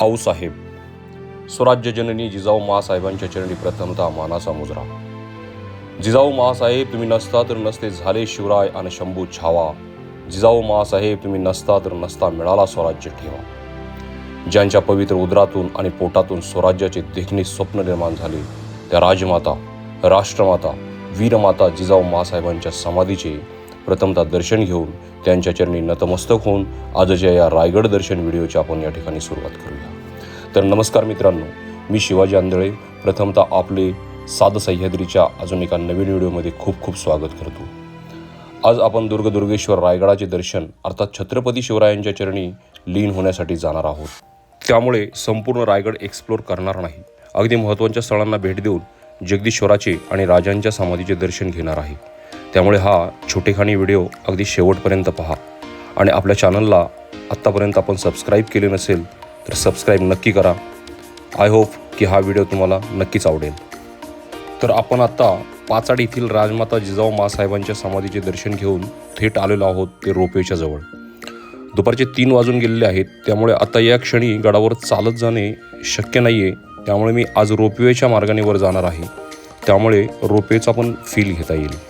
आऊसाहेब स्वराज्य जननी जिजाऊ मासाहेबांच्या चरणी प्रथमता मानाचा मुजरा. जिजाऊ मासाहेब तुम्ही नसता तर नसते झाले शिवराय आणि शंभू छावा. जिजाऊ मासाहेब तुम्ही नसता तर नसता मिळाला स्वराज्य ठेवा. ज्यांच्या पवित्र उदरातून आणि पोटातून स्वराज्याचे देखणे स्वप्न निर्माण झाले त्या राजमाता राष्ट्रमाता वीरमाता जिजाऊ मासाहेबांच्या समाधीचे प्रथमता दर्शन घेऊन त्यांच्या चरणी नतमस्तक होऊन आजच्या या रायगड दर्शन व्हिडिओची आपण या ठिकाणी सुरुवात करूया. तर नमस्कार मित्रांनो मी शिवाजी आंधळे. प्रथमतः आपले साध सह्याद्रीच्या अजून एका नवीन व्हिडिओमध्ये खूप खूप स्वागत करतो. आज आपण दुर्गदुर्गेश्वर रायगडाचे दर्शन अर्थात छत्रपती शिवरायांच्या चरणी लीन होण्यासाठी जाणार आहोत. त्यामुळे संपूर्ण रायगड एक्सप्लोर करणार नाही. अगदी महत्त्वाच्या स्थळांना भेट देऊन जगदीश्वराचे आणि राजांच्या समाधीचे दर्शन घेणार आहे. त्यामुळे हा छोटेखानी व्हिडिओ अगदी शेवटपर्यंत पहा. आणि आपल्या चॅनलला आत्तापर्यंत आपण सबस्क्राईब केले नसेल तर सबस्क्राईब नक्की करा. आय होप की हा व्हिडिओ तुम्हाला नक्कीच आवडेल. तर आपण आता पाचाड येथील राजमाता जिजाऊ मासाहेबांच्या समाधीचे दर्शन घेऊन थेट आलेलो आहोत ते रोपवेच्या जवळ. दुपारचे तीन वाजून गेलेले आहेत. त्यामुळे आता या क्षणी गडावर चालत जाणे शक्य नाही आहे त्यामुळे मी आज रोपवेच्या मार्गाने वर जाणार आहे. त्यामुळे रोपवेचा पण फील घेता येईल.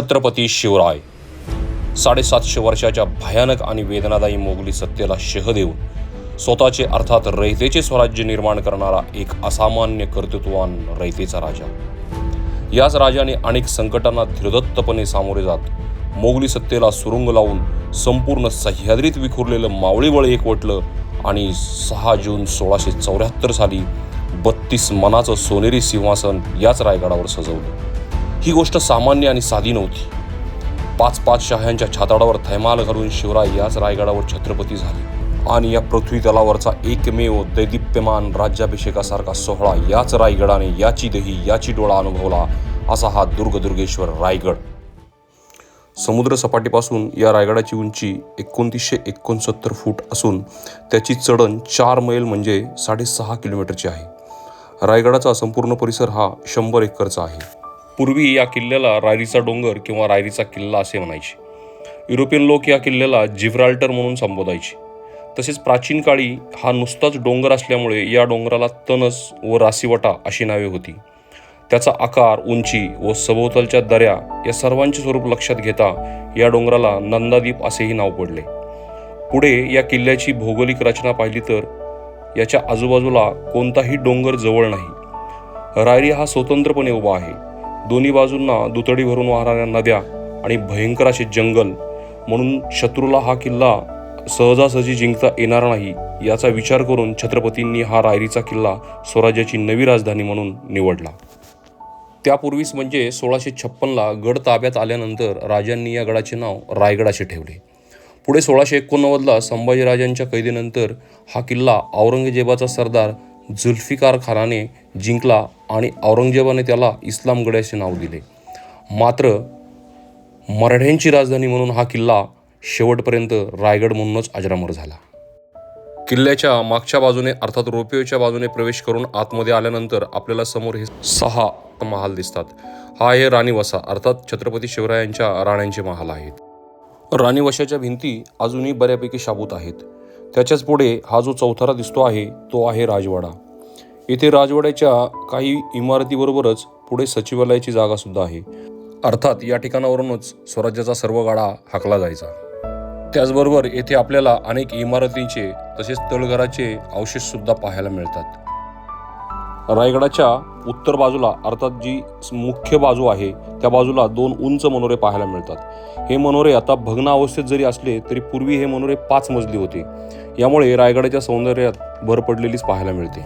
छत्रपती शिवराय. साडेसातशे वर्षाच्या भयानक आणि वेदनादायी मोगली सत्तेला शह देऊन स्वतःचे अर्थात रयतेचे स्वराज्य निर्माण करणारा एक असामान्य कर्तृत्वान रयतेचा राजा. याच राजाने अनेक संकटांना धीरदत्तपणे सामोरे जात मोगली सत्तेला सुरुंग लावून संपूर्ण सह्याद्रीत विखुरलेलं मावळीबळ एकवटलं आणि सहा जून सोळाशे चौऱ्याहत्तर साली बत्तीस मनाचं सोनेरी सिंहासन याच रायगडावर सजवलं. ही गोष्ट सामान्य आणि साधी नव्हती. पाच पाच शह्यांच्या छाताडावर थैमाल घालून शिवराय याच रायगडावर छत्रपती झाले. आणि या पृथ्वी तलावरचा एकमेव दैदिप्यमान राज्याभिषेकासारखा सोहळा याच रायगडाने याची दही याची डोळा अनुभवला असा हा दुर्गदुर्गेश्वर रायगड. समुद्र सपाटीपासून या रायगडाची उंची एकोणतीसशे एकोणसत्तर फूट असून त्याची चढण चार मैल म्हणजे साडेसहा किलोमीटरची आहे. रायगडाचा संपूर्ण परिसर हा शंभर एकरचा आहे. पूर्वी या किल्ल्याला रायरीचा डोंगर किंवा रायरीचा किल्ला असे म्हणायचे. युरोपियन लोक या किल्ल्याला जिव्राल्टर म्हणून संबोधायचे. तसेच प्राचीन काळी हा नुसताच डोंगर असल्यामुळे या डोंगराला तनस व रासीवटा अशी नावे होती. त्याचा आकार उंची व सभोवतालच्या दऱ्या या सर्वांचे स्वरूप लक्षात घेता या डोंगराला नंदादीप असेही नाव पडले. पुढे या किल्ल्याची भौगोलिक रचना पाहिली तर याच्या आजूबाजूला कोणताही डोंगर जवळ नाही. रायरी हा स्वतंत्रपणे उभा आहे. दोन्ही बाजूंना दुतडी भरून वाहणाऱ्या नद्या आणि भयंकर असे जंगल म्हणून शत्रूला हा किल्ला सहजासहजी जिंकता येणार नाही याचा विचार करून छत्रपतींनी हा रायरीचा किल्ला स्वराज्याची नवी राजधानी म्हणून निवडला. त्यापूर्वीच म्हणजे सोळाशे छप्पनला गड ताब्यात आल्यानंतर राजांनी या गडाचे नाव रायगड असे ठेवले. पुढे सोळाशे एकोणनव्वदला संभाजीराजांच्या कैदेनंतर हा किल्ला औरंगजेबाचा सरदार जुल्फिकार खानाने जिंकला आणि औरंगजेबाने त्याला इस्लामगड असे नाव दिले. मात्र मराठ्यांची राजधानी म्हणून हा किल्ला शेवटपर्यंत रायगड म्हणूनच अजरामर झाला. किल्ल्याच्या मागच्या बाजूने अर्थात रोपवेच्या बाजूने प्रवेश करून आतमध्ये आल्यानंतर आपल्याला समोर हे सहा महाल दिसतात. हा आहे राणीवसा अर्थात छत्रपती शिवरायांच्या राण्यांचे महाल आहेत. राणीवशाच्या भिंती अजूनही बऱ्यापैकी शाबूत आहेत. त्याच्याच पुढे हा जो चौथारा दिसतो आहे तो आहे राजवाडा. येथे राजवाड्याच्या काही इमारतीबरोबरच पुढे सचिवालयाची जागा सुद्धा आहे. अर्थात या ठिकाणावरूनच स्वराज्याचा सर्व गाडा हाकला जायचा. त्याचबरोबर येथे आपल्याला अनेक इमारतींचे तसेच तळघराचे अवशेष सुद्धा पाहायला मिळतात. रायगडाच्या उत्तर बाजूला अर्थात जी मुख्य बाजू आहे त्या बाजूला दोन उंच मनोरे पाहायला मिळतात. हे मनोरे आता भग्न अवस्थेत जरी असले तरी पूर्वी हे मनोरे पाच मजली होते. यामुळे रायगडाच्या सौंदर्यात भर पडलेलीच पाहायला मिळते.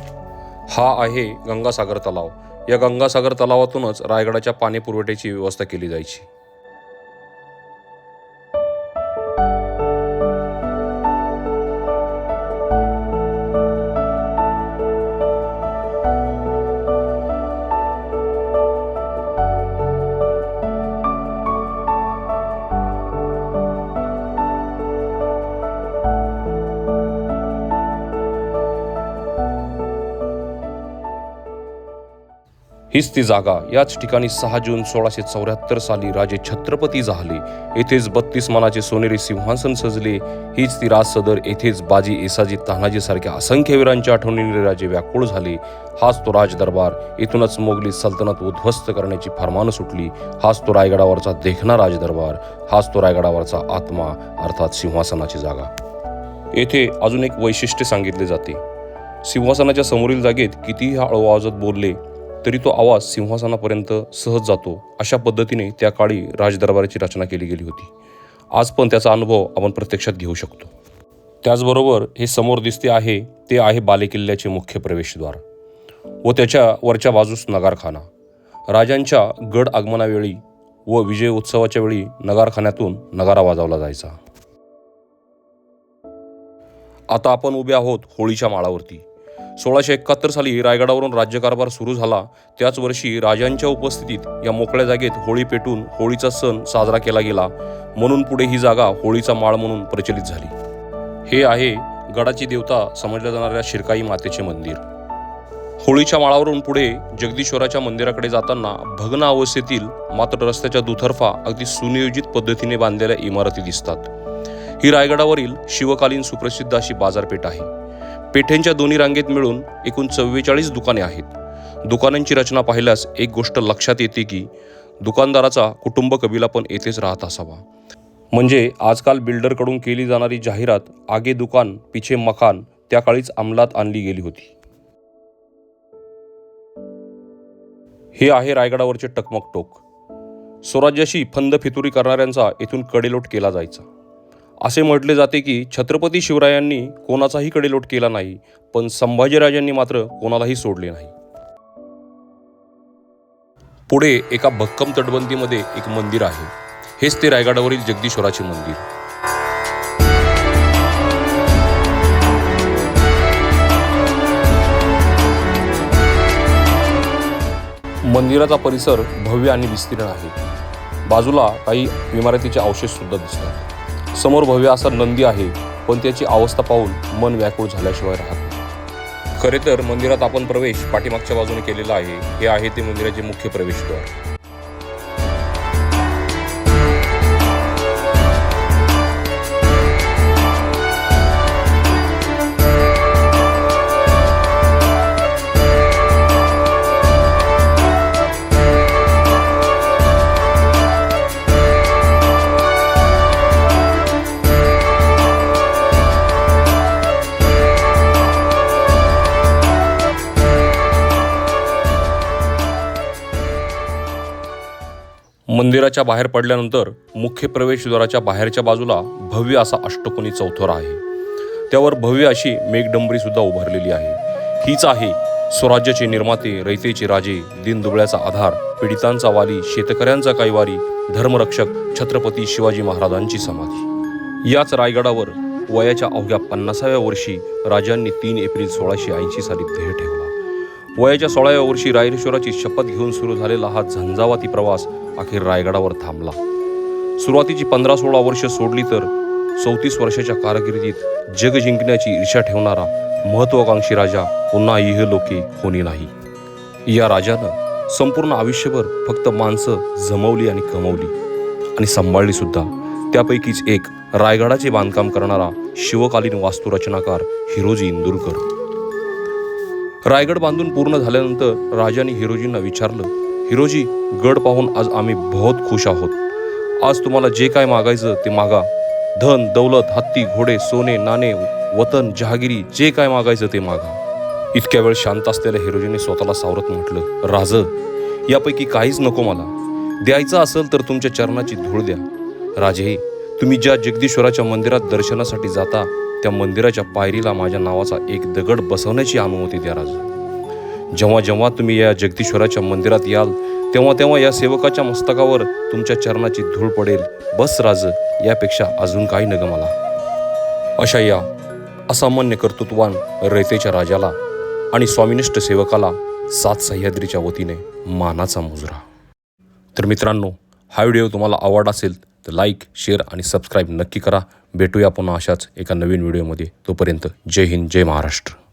हा आहे गंगासागर तलाव. या गंगासागर तलावातूनच रायगडाच्या पाणी पुरवठ्याची व्यवस्था केली जायची. हीच ती जागा. याच ठिकाणी सहा जून सोळाशे चौऱ्याहत्तर साली राजे छत्रपती झाले. येथेच बत्तीस मानाचे सोनेरी सिंहासन सजले. हीच ती राज सदर. येथेच बाजी एसाजी तानाजी सारख्या असंख्य वीरांच्या आठवणीने राजे व्याकुळ झाले. हाच तो राज दरबार येथूनच मोगली सल्तनत उद्ध्वस्त करण्याची फरमान सुटली. हाच तो रायगडावरचा देखणा राज दरबार हाच तो रायगडावरचा आत्मा अर्थात सिंहासनाची जागा. येथे अजून एक वैशिष्ट्य सांगितले जाते. सिंहासनाच्या समोरील जागेत कितीही आळोआजत बोलले तरी तो आवाज सिंहासनापर्यंत सहज जातो. अशा पद्धतीने त्या काळी राजदरबाराची रचना केली गेली होती. आज पण त्याचा अनुभव आपण प्रत्यक्षात घेऊ शकतो. त्याचबरोबर हे समोर दिसते आहे ते आहे बालेकिल्ल्याचे मुख्य प्रवेशद्वार व त्याच्या वरच्या बाजूस नगारखाना. राजांच्या गड आगमनावेळी व विजय उत्सवाच्या वेळी नगारखान्यातून नगारा वाजवला जायचा. आता आपण उभे आहोत होळीच्या माळावरती. सोळाशे एकाहत्तर साली रायगडावरून राज्यकारभार सुरू झाला. त्याच वर्षी राजांच्या उपस्थितीत या मोकळ्या जागेत होळी पेटून होळीचा सण साजरा केला गेला. म्हणून पुढे ही जागा होळीचा माळ म्हणून प्रचलित झाली. हे आहे गडाची देवता समजल्या जाणाऱ्या शिरकाई मातेचे मंदिर. होळीच्या माळावरून पुढे जगदीश्वराच्या मंदिराकडे जाताना भग्न अवस्थेतील मात्र रस्त्याच्या दुतर्फा अगदी सुनियोजित पद्धतीने बांधलेल्या इमारती दिसतात. ही रायगडावरील शिवकालीन सुप्रसिद्ध अशी बाजारपेठ आहे. पेठेंच्या दोन्ही रांगेत मिळून एकूण चव्वेचाळीस दुकाने आहेत. दुकानांची रचना पाहिल्यास एक गोष्ट लक्षात येते की दुकानदाराचा कुटुंब कबिला पण येथेच राहत असावा. म्हणजे आजकाल बिल्डरकडून केली जाणारी जाहिरात आगे दुकान पिछे मकान त्या काळीच अंमलात आणली गेली होती. हे आहे रायगडावरचे टकमक टोक. स्वराज्याशी फंद फितुरी करणाऱ्यांचा येथून कडेलोट केला जायचा. असे म्हटले जाते की छत्रपती शिवरायांनी कोणाचाही कडेलोट केला नाही पण संभाजीराजांनी मात्र कोणालाही सोडले नाही. पुढे एका भक्कम तटबंदीमध्ये एक मंदिर आहे. हेच ते रायगडावरील जगदीश्वराचे मंदिर. मंदिराचा परिसर भव्य आणि विस्तीर्ण आहे. बाजूला काही इमारतीचे अवशेष सुद्धा दिसतात. समोर भव्य असा नंदी आहे पण त्याची अवस्था पाहून मन व्याकुळ झाल्याशिवाय राहत खरे तर मंदिरात आपण प्रवेश पाठीमागच्या बाजूने केलेला आहे. हे आहे ते मंदिराचे मुख्य प्रवेशद्वार. मंदिराच्या बाहेर पडल्यानंतर मुख्य प्रवेशद्वाराच्या बाहेरच्या बाजूला भव्य असा अष्टकोनी चौथरा आहे. त्यावर भव्य अशी मेघडंबरी सुद्धा उभारलेली आहे. हीच आहे स्वराज्याचे निर्माते रयतेचे राजे दिनदुबळ्याचा आधार पीडितांचा वाली शेतकऱ्यांचा कैवारी धर्मरक्षक छत्रपती शिवाजी महाराजांची समाधी. याच रायगडावर वयाच्या अवघ्या पन्नासाव्या वर्षी राजांनी तीन एप्रिल सोळाशे ऐंशी साली ध्येय ठेवला. वयाच्या सोळाव्या वर्षी रायरेश्वराची शपथ घेऊन सुरू झालेला हा झंझावाती प्रवास अखेर रायगडावर थांबला. सुरुवातीची पंधरा सोळा वर्ष सोडली तर चौतीस वर्षाच्या कारकिर्दीत जग जिंकण्याची ईर्षा ठेवणारा महत्वाकांक्षी राजा पुन्हा इहलोकी होणी नाही. या राजानं संपूर्ण आयुष्यभर फक्त माणसं जमवली आणि कमवली आणि सांभाळली सुद्धा. त्यापैकीच एक रायगडाचे बांधकाम करणारा शिवकालीन वास्तुरचनाकार हिरोजी इंदुरकर. रायगड बांधून पूर्ण झाल्यानंतर राजाने हिरोजींना विचारलं हिरोजी गड पाहून आज आम्ही बहुत खुश आहोत. आज तुम्हाला जे काय मागायचं ते मागा. धन दौलत हत्ती घोडे सोने नाणे वतन जहागिरी जे काय मागायचं ते मागा. इतक्या वेळ शांत असलेल्या हिरोजीने स्वतःला सावरत म्हटलं राज यापैकी काहीच नको मला. द्यायचं असेल तर तुमच्या चरणाची धूळ द्या. राजे तुम्ही ज्या जगदीश्वराच्या मंदिरात दर्शनासाठी जाता त्या मंदिराच्या पायरीला माझ्या नावाचा एक दगड बसवण्याची अनुमती द्या राजा. जेव्हा जेव्हा तुम्ही या जगदीश्वराच्या मंदिरात याल तेव्हा तेव्हा या सेवकाच्या मस्तकावर तुमच्या चरणाची धूळ पडेल. बस राज यापेक्षा अजून काही नग मला. अशा या असामान्य कर्तृत्वान रयतेच्या राजाला आणि स्वामिनिष्ठ सेवकाला सात सह्याद्रीच्या वतीने मानाचा मुजरा. तर मित्रांनो हा व्हिडिओ तुम्हाला आवड असेल तर लाईक शेअर आणि सबस्क्राईब नक्की करा. भेटूया पुन्हा अशाच एका नवीन व्हिडिओमध्ये. तोपर्यंत जय हिंद जय महाराष्ट्र.